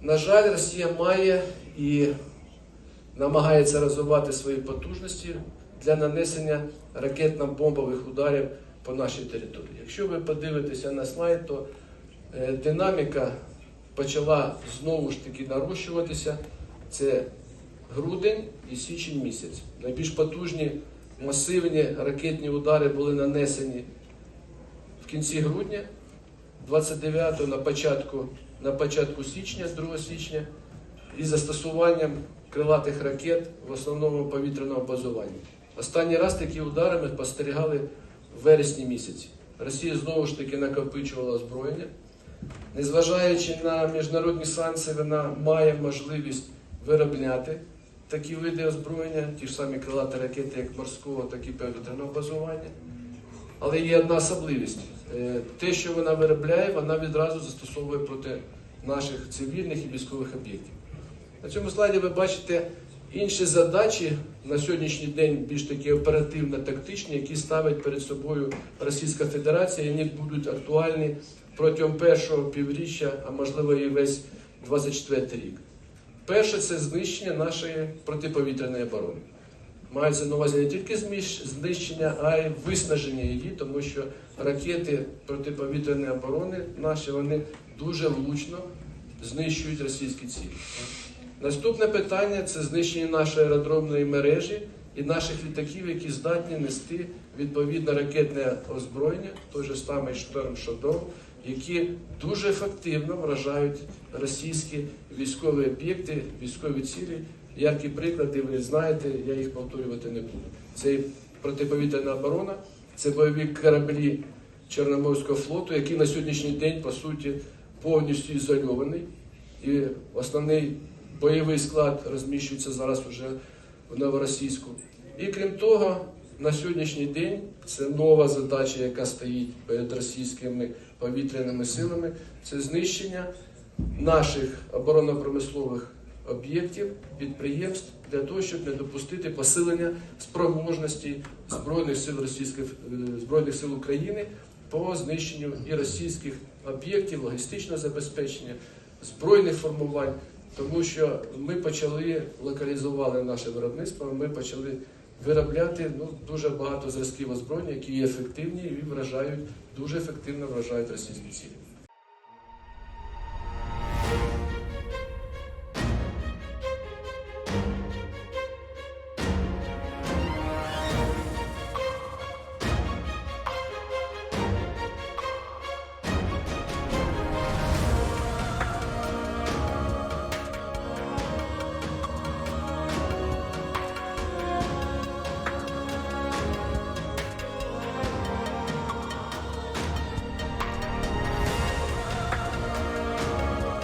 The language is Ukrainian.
На жаль, Росія має і намагається розвивати свої потужності для нанесення ракетно-бомбових ударів по нашій території. Якщо ви подивитеся на слайд, то е, динаміка почала знову ж таки нарощуватися. Це грудень і січень місяць. Найбільш потужні масивні ракетні удари були нанесені в кінці грудня, 29-го на початку, на початку січня, 2 січня, із застосуванням крилатих ракет в основному повітряного базування. Останній раз такі удари ми спостерігали в вересні місяці. Росія знову ж таки накопичувала озброєння. Незважаючи на міжнародні санкції, вона має можливість виробляти такі види озброєння, ті ж самі крилаті ракети, як морського, так і повітряного базування. Але є одна особливість. Е, Те, що вона виробляє, вона відразу застосовує проти наших цивільних і військових об'єктів. На цьому слайді ви бачите інші задачі на сьогоднішній день більш такі оперативно-тактичні, які ставить перед собою Російська Федерація, і вони будуть актуальні протягом першого півріччя, а можливо і весь 24 рік. Перше це знищення нашої протиповітряної оборони. Мається на увазі не тільки знищення, а й виснаження її, тому що ракети протиповітряної оборони наші вони дуже влучно знищують російські цілі. Наступне питання це знищення нашої аеродромної мережі і наших літаків, які здатні нести відповідне ракетне озброєння, той же самий Шторм Шадов, які дуже ефективно вражають російські військові об'єкти, військові цілі. Яркі приклади, ви знаєте, я їх повторювати не буду. Це протиповітряна оборона, це бойові кораблі Чорноморського флоту, який на сьогоднішній день, по суті, повністю ізольований. І основний бойовий склад розміщується зараз вже в Новоросійську. І крім того, на сьогоднішній день це нова задача, яка стоїть перед російськими повітряними силами, це знищення наших оборонно-промислових об'єктів, підприємств для того, щоб не допустити посилення спроможності збройних сил Російської е, збройних сил України по знищенню і російських об'єктів, логістичного забезпечення, збройних формувань. Тому що ми почали локалізували наше виробництво, ми почали виробляти ну, дуже багато зразків озброєння, які є ефективні і вражають, дуже ефективно вражають російські цілі.